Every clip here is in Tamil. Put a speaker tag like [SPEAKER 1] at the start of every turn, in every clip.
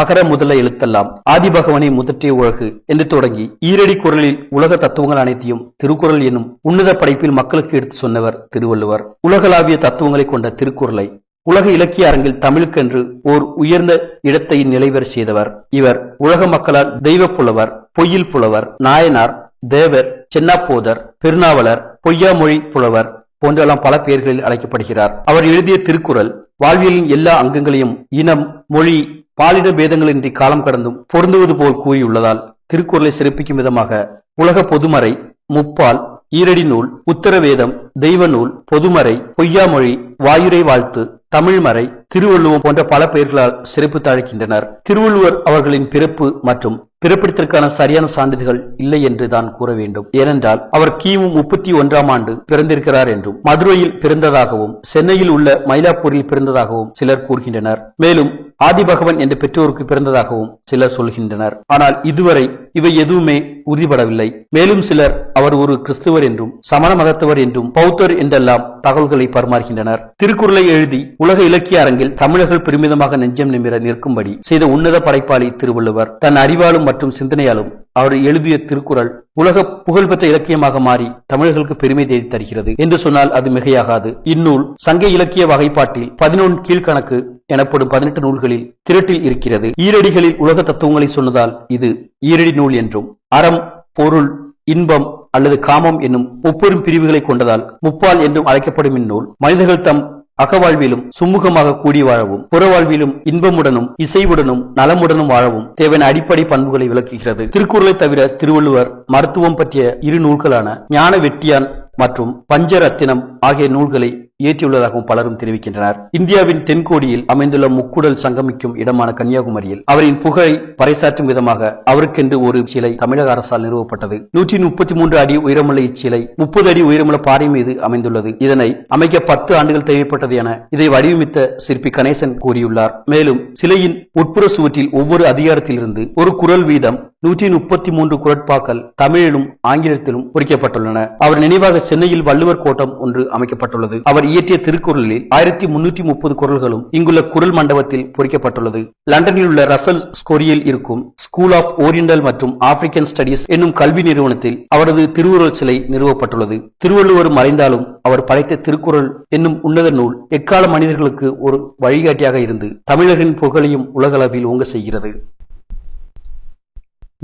[SPEAKER 1] அகர முதல எழுத்தெல்லாம் ஆதிபகவனை முதற்றிய உலகு என்று தொடங்கி ஈரடி குரலில் உலக தத்துவங்கள் அனைத்தையும் திருக்குறள் என்னும் உன்னத படைப்பில் மக்களுக்கு எடுத்து சொன்னவர் திருவள்ளுவர் உலகளாவிய தத்துவங்களை கொண்ட திருக்குறளை உலக இலக்கிய அரங்கில் தமிழுக்கென்று ஓர் உயர்ந்த இடத்தை நிலைவர் செய்தவர் இவர் உலக மக்களால் தெய்வ புலவர் பொய்யில் புலவர் நாயனார் தேவர் சென்னாப்போதர் பெருநாவலர் பொய்யாமொழி புலவர் போன்றெல்லாம் பல பெயர்களில் அழைக்கப்படுகிறார் அவர் எழுதிய திருக்குறள் வாழ்வியலின் எல்லா அங்கங்களையும் இனம் மொழி பாலிட பேதங்களின்றி காலம் கடந்தும் பொருந்துவது போல் கூறியுள்ளதால் திருக்குறளை சிறப்பிக்கும் விதமாக உலக பொதுமறை முப்பால் ஈரடி நூல் உத்தரவேதம் தெய்வ நூல் பொதுமறை பொய்யாமொழி வாயுரை வாழ்த்து தமிழ்மறை திருவள்ளுவர் போன்ற பல பெயர்களால் சிறப்பு தழைக்கின்றனர் திருவள்ளுவர் அவர்களின் பிறப்பு மற்றும் பிறப்பிடத்திற்கான சரியான சான்றிதழ்கள் இல்லை என்று தான் கூற வேண்டும் ஏனென்றால் அவர் கிமு முப்பத்தி ஒன்றாம் ஆண்டு பிறந்திருக்கிறார் என்றும் மதுரையில் பிறந்ததாகவும் சென்னையில் உள்ள மயிலாப்பூரில் பிறந்ததாகவும் சிலர் கூறுகின்றனர் மேலும் ஆதிபகவன் என்ற பெற்றோருக்கு பிறந்ததாகவும் சிலர் சொல்கின்றனர் ஆனால் இதுவரை இவை எதுவுமே உறுதிபடவில்லை மேலும் சிலர் அவர் ஒரு கிறிஸ்துவர் என்றும் சமண மதத்தவர் என்றும் பௌத்தர் என்றெல்லாம் தகவல்களை பரிமாறுகின்றனர் திருக்குறளை எழுதி உலக இலக்கிய அரங்கில் அரங்கில் தமிழர்கள் பெருமிதமாக நெஞ்சம் நிமிர நிற்கும்படி செய்த உன்னத படைப்பாளி திருவள்ளுவர் தன் அறிவாலும் மற்றும் சிந்தனையாலும் அவர் எழுதிய திருக்குறள் உலக புகழ்பெற்ற இலக்கியமாக மாறி தமிழர்களுக்கு பெருமை தேடி தருகிறது என்று சொன்னால் அது மிகையாகாது இந்நூல் சங்க இலக்கிய வகைப்பாட்டில் பதினொன்று கீழ்கணக்கு எனப்படும் பதினெட்டு நூல்களில் திரட்டில் இருக்கிறது ஈரடிகளில் உலக தத்துவங்களை சொன்னதால் இது ஈரடி நூல் என்றும் அறம் பொருள் இன்பம் அல்லது காமம் என்னும் முப்பெரும் பிரிவுகளை கொண்டதால் முப்பால் என்றும் அழைக்கப்படும் இந்நூல் மனிதர்கள் தம் அகவாழ்விலும் சுமூகமாக கூடி வாழவும் புறவாழ்விலும் இன்பமுடனும் இசைவுடனும் நலமுடனும் வாழவும் தேவையான அடிப்படை பண்புகளை விளக்குகிறது திருக்குறளை தவிர திருவள்ளுவர் மருத்துவம் பற்றிய இரு நூல்களான ஞான வெட்டியான் மற்றும் பஞ்சரத்தினம் ஆகிய நூல்களை ஏற்றியுள்ளதாகவும் பலரும் தெரிவிக்கின்றனர் இந்தியாவின் தென்கோடியில் அமைந்துள்ள முக்குடல் சங்கமிக்கும் இடமான கன்னியாகுமரியில் அவரின் புகழை பறைசாற்றும் விதமாக அவருக்கென்று ஒரு சிலை தமிழக அரசால் நிறுவப்பட்டது நூற்றி முப்பத்தி மூன்று அடி உயரமுள்ள இச்சிலை முப்பது அடி உயரமுள்ள பாறை மீது அமைந்துள்ளது இதனை அமைக்க பத்து ஆண்டுகள் தேவைப்பட்டது என இதை வடிவமைத்த சிற்பி கணேசன் கூறியுள்ளார் மேலும் சிலையின் உட்புற சுவற்றில் ஒவ்வொரு அதிகாரத்திலிருந்து ஒரு குரல் வீதம் நூற்றி முப்பத்தி மூன்று குரட்பாக்கள் தமிழிலும் ஆங்கிலத்திலும் பொறிக்கப்பட்டுள்ளன அவர் நினைவாக சென்னையில் வள்ளுவர் கோட்டம் ஒன்று அமைக்கப்பட்டுள்ளது அவர் இயற்றிய திருக்குறளில் ஆயிரத்தி முன்னூற்றி முப்பது குரல்களும் இங்குள்ள குரல் மண்டபத்தில் பொறிக்கப்பட்டுள்ளது லண்டனில் உள்ள ரசல் ஸ்கோரியில் இருக்கும் ஸ்கூல் ஆஃப் ஓரியண்டல் மற்றும் ஆப்பிரிக்கன் ஸ்டடிஸ் என்னும் கல்வி நிறுவனத்தில் அவரது திருவுருள் சிலை நிறுவப்பட்டுள்ளது திருவள்ளுவர் மறைந்தாலும் அவர் படைத்த திருக்குறள் என்னும் உன்னத நூல் எக்கால மனிதர்களுக்கு ஒரு வழிகாட்டியாக இருந்து தமிழரின் புகழையும் உலகளவில் ஓங்க செய்கிறது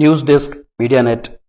[SPEAKER 1] Newsdesk, MediaNet,